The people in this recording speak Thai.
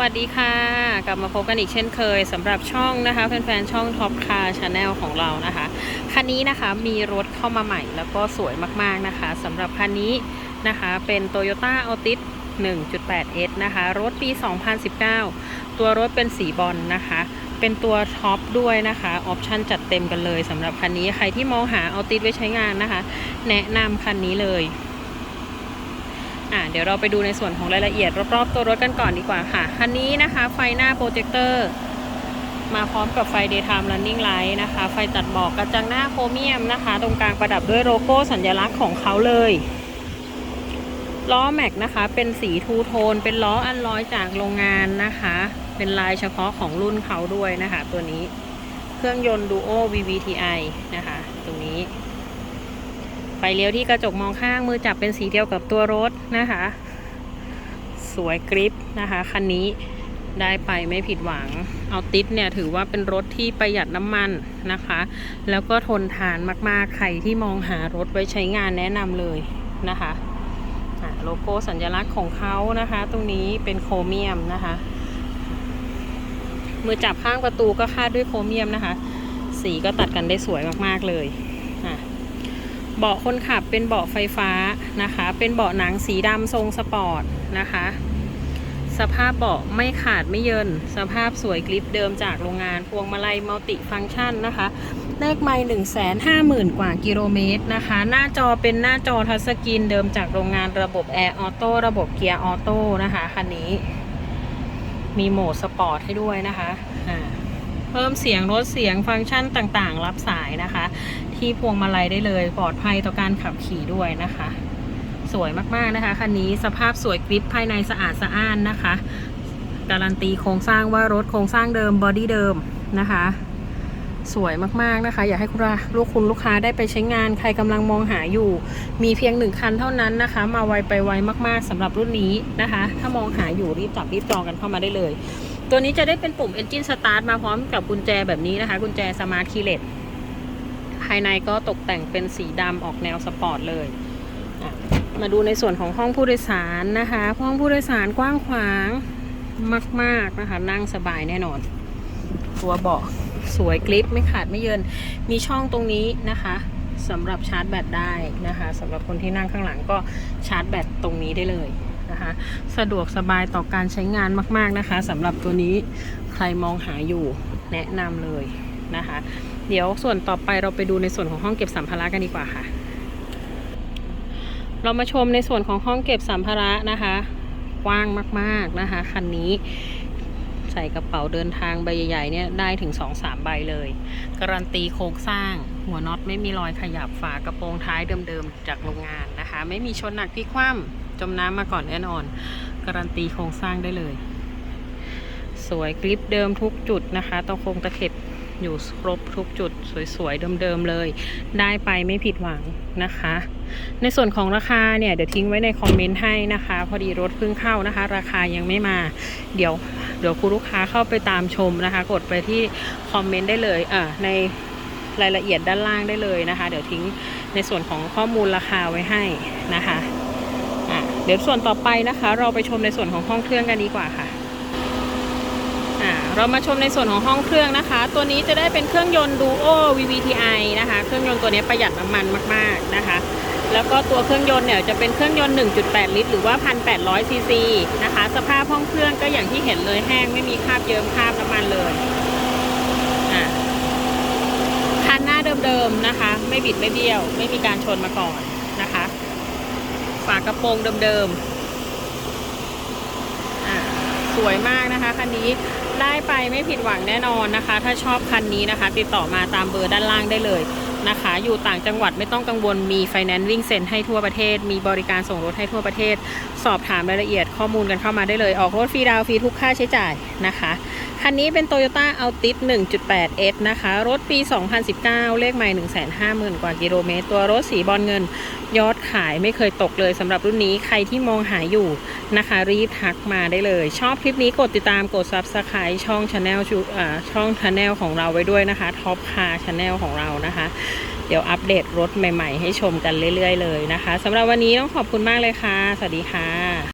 วัสดีค่ะ กลับมาพบกันอีกเช่นเคยสำหรับช่องนะคะแฟนๆช่อง Top Car Channel ของเรานะคะ คันนี้นะคะมีรถเข้ามาใหม่แล้วก็สวยมากๆนะคะสำหรับคันนี้นะคะเป็น Toyota Altis 1.8S นะคะ รถปี 2019 ตัวรถเป็นสีบอลนะคะ เป็นตัวท็อปด้วยนะคะออปชั่นจัดเต็มกันเลยสำหรับคันนี้ใครที่มองหาเอาติดไว้ใช้งานนะคะ แนะนำคันนี้เลย อะเดี๋ยวเราไปดูในส่วนของรายละเอียดรอบๆ ตัวรถกันก่อนดีกว่าค่ะ คันนี้นะคะ ไฟหน้าโปรเจคเตอร์มาพร้อมกับไฟ daytime running light นะคะ ไฟตัดหมอกกระจังหน้าโครเมียมนะคะ ตรงกลางประดับด้วยโลโก้สัญลักษณ์ของเขาเลยล้อแม็กนะคะ เป็นสีทูโทน เป็นล้ออันร้อยจากโรงงานนะคะ เป็นลายเฉพาะของรุ่นเขาด้วยนะคะ ตัวนี้ เครื่องยนต์ Duo VVTi นะคะ ตรงนี้ ฟเลี้ยวที่กระจกมองข้างมือจับเป็นสีเดียวกับตัวรถนะคะ สวยกริปนะคะคันนี้ได้ไปไม่ผิดหวัง เอาติดเนี่ยถือว่าเป็นรถที่ประหยัดน้ำมันนะคะ แล้วก็ทนทานมากๆ ใครที่มองหารถไว้ใช้งานแนะนำเลยนะคะอะโลโก้สัญลักษณ์ของเขานะคะ ตรงนี้เป็นโครเมียมนะคะ มือจับข้างประตูก็คาดด้วยโครเมียมนะคะ สีก็ตัดกันได้สวยมากๆเลย เบาะคนขับเป็นเบาะไฟฟ้านะคะ เป็นเบาะหนังสีดำทรงสปอร์ตนะคะ สภาพเบาะไม่ขาดไม่เยิน สภาพสวยกริปเดิมจากโรงงาน พวงมาลัยมัลติฟังก์ชันนะคะเลขไม่หนึ่งแสนห้าหมื่นกว่ากิโลเมตรนะคะ หน้าจอเป็นหน้าจอทัชสกรีนเดิมจากโรงงานระบบแอร์ออโต้ระบบเกียร์ออโต้นะคะคันนี้ มีโหมดสปอร์ตให้ด้วยนะคะอ่า พิ่มเสียงลดเสียงฟังก์ชันต่างๆ รับสายนะคะ ที่พวงมาลัยได้เลยปลอดภัยต่อการขับขี่ด้วยนะคะ สวยมากๆนะคะคันนี้สภาพสวยกริปภายในสะอาดสะอ้านนะคะ การันตีโครงสร้างว่ารถโครงสร้างเดิมบอดี้เดิมนะคะสวยมากๆนะคะ อยากให้คุณลูกคุณลูกค้าได้ไปใช้งานใครกำลังมองหาอยู่ มีเพียงหนึ่งคันเท่านั้นนะคะ มาไวไปไวมากๆสำหรับรุ่นนี้นะคะ ถ้ามองหาอยู่รีบจับรีบจองกันเข้ามาได้เลย ตัวนี้จะได้เป็นปุ่ม Engine Start มาพร้อมกับกุญแจแบบนี้นะคะ กุญแจ Smart Keyless ภายในก็ตกแต่งเป็นสีดำออกแนวสปอร์ตเลย มาดูในส่วนของห้องผู้โดยสารนะคะ ห้องผู้โดยสารกว้างขวางมาก ๆ นะคะ นั่งสบายแน่นอน ตัวเบาะสวยกริปไม่ขาดไม่เยิน มีช่องตรงนี้นะคะสำหรับชาร์จแบตได้นะคะสำหรับคนที่นั่งข้างหลังก็ชาร์จแบตตรงนี้ได้เลย นะคะ สะดวกสบายต่อการใช้งานมาก ๆนะคะสำหรับตัวนี้ใครมองหาอยู่แนะนำเลยนะคะ เดี๋ยวส่วนต่อไปเราไปดูในส่วนของห้องเก็บสัมภาระกันดีกว่าค่ะ เรามาชมในส่วนของห้องเก็บสัมภาระนะคะ กว้างมากๆนะคะคันนี้ใส่กระเป๋าเดินทางใบใหญ่ๆเนี่ยได้ถึง 2-3 ใบเลย การันตีโครงสร้าง หัวน็อตไม่มีรอยขยับฝากระโปรงท้ายเดิมๆจากโรงงานนะคะ ไม่มีชนหนักพลิคว่ำ จมน้ำมาก่อนแน่นอน การันตีโครงสร้างได้เลย สวยกริปเดิมทุกจุดนะคะตะคงตะเข็บอยู่ครบทุกจุดสวยๆเดิมๆเลย ได้ไปไม่ผิดหวังนะคะ ในส่วนของราคาเนี่ย เดี๋ยวทิ้งไว้ในคอมเมนต์ให้นะคะ พอดีรถเพิ่งเข้านะคะ ราคายังไม่มา เดี๋ยวเดี๋ยวคุณลูกค้าเข้าไปตามชมนะคะ กดไปที่คอมเมนต์ได้เลยอ่าในรายละเอียดด้านล่างได้เลยนะคะ เดี๋ยวทิ้งในส่วนของข้อมูลราคาไว้ให้นะคะ เดี๋ยวส่วนต่อไปนะคะ เราไปชมในส่วนของห้องเครื่องกันดีกว่าค่ะเรามาชมในส่วนของห้องเครื่องนะคะ ตัวนี้จะได้เป็นเครื่องยนต์ Duo VVTi นะคะ เครื่องยนต์ตัวนี้ประหยัดน้ำมันมาก ๆนะคะ แล้วก็ตัวเครื่องยนต์เนี่ยจะเป็นเครื่องยนต์ 1.8 ลิตร หรือว่า 1,800 ซีซีนะคะ สภาพห้องเครื่องก็อย่างที่เห็นเลยแห้งไม่มีคราบเยิ้มคราบน้ำมันเลยอะคันหน้าเดิมๆนะคะ ไม่บิดไม่เบี้ยว ไม่มีการชนมาก่อน ฝากระโปรงเดิมๆสวยมากนะคะคันนี้ได้ไปไม่ผิดหวังแน่นอนนะคะ ถ้าชอบคันนี้นะคะ ติดต่อมาตามเบอร์ด้านล่างได้เลย นะคะ อยู่ต่างจังหวัดไม่ต้องกังวลมีไฟแนนซ์วิ่งเซ็นให้ทั่วประเทศ มีบริการส่งรถให้ทั่วประเทศ สอบถามรายละเอียดข้อมูลกันเข้ามาได้เลย ออกรถฟรีดาวฟรีทุกค่าใช้จ่ายนะคะ คันนี้เป็น Toyota Altis 1.8S นะคะ รถปี 2019 เลขใหม่ 150,000 กว่ากิโลเมตร ตัวรถสีบอลเงิน ยอดขายไม่เคยตกเลยสำหรับรุ่นนี้ใครที่มองหาอยู่นะคะ รีบทักมาได้เลย ชอบคลิปนี้กดติดตามกด Subscribe ช่อง Channel ชูอ่าช่อง Channel ของเราไว้ด้วยนะคะ Top Car Channel ของเรานะคะเดี๋ยวอัปเดตรถใหม่ ๆ ให้ชมกันเรื่อย ๆ เลยนะคะสำหรับวันนี้ต้องขอบคุณมากเลยค่ะ สวัสดีค่ะ